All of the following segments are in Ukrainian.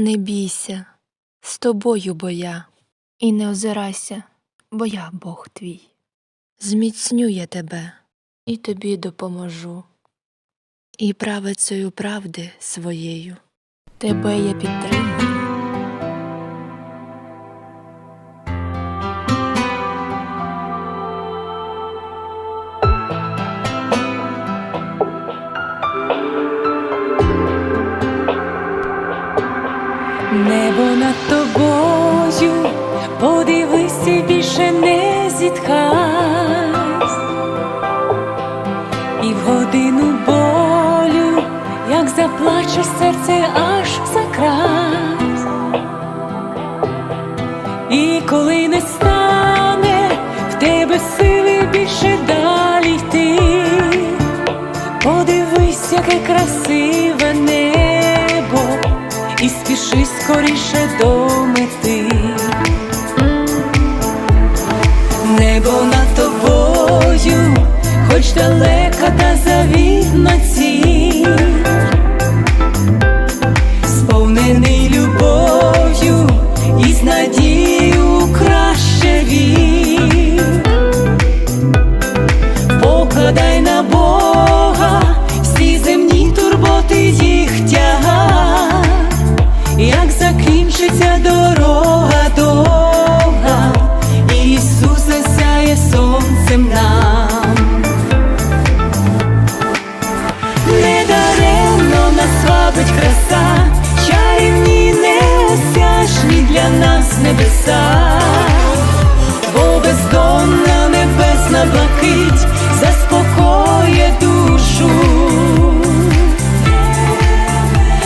Не бійся, з тобою бо я, і не озирайся, бо я Бог твій. Зміцню я тебе і тобі допоможу, і правицею правди своєю тебе я підтримую. Небо над тобою, подивися, більше не зітхай, і в годину болю, як заплаче серце аж закрай, і коли не стане в тебе сили більше далі йти, подивись, яке красиве спіши скоріше до мети. Небо над тобою, хоч далека та завітна ціль, сповнений любов'ю і з надією краще вір. Нас небеса, бо бездонна небесна блакить заспокоє душу.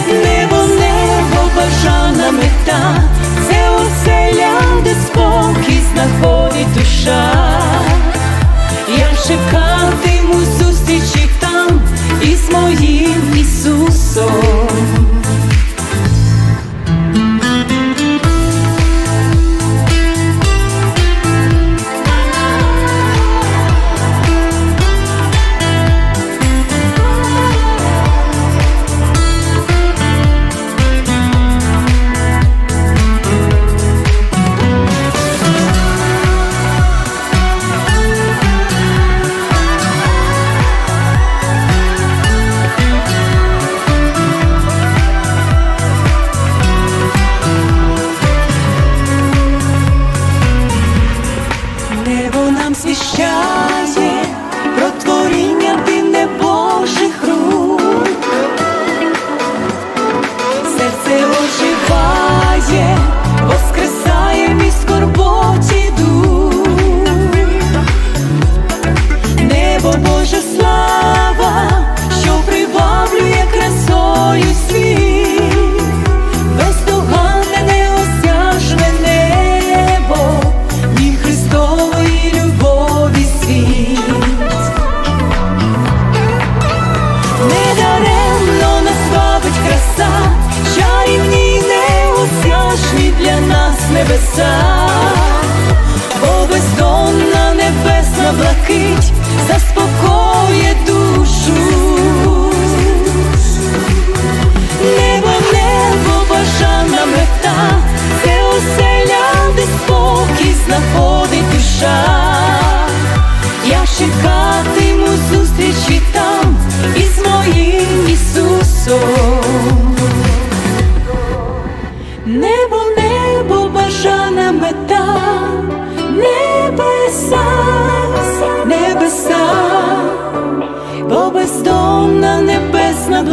Небо, небо, бажана мета, це оселя, де спокій знаходить душа. Я чекатиму зустрічі там із моїм Ісусом. Небо нам для нас небеса, бо бездонна небесна блакить заспокоє душу. Небо, небо, бажана мета, це оселя, де спокій знаходить душа. Я чекатиму зустрічі там із моїм Ісусом. Небо,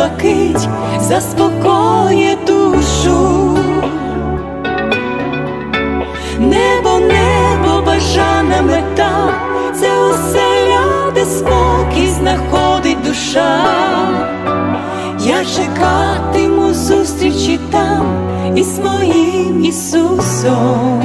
блакить заспокоє душу. Небо, небо, бажана мета, це оселя, де спокій знаходить душа. Я чекатиму зустрічі там із моїм Ісусом.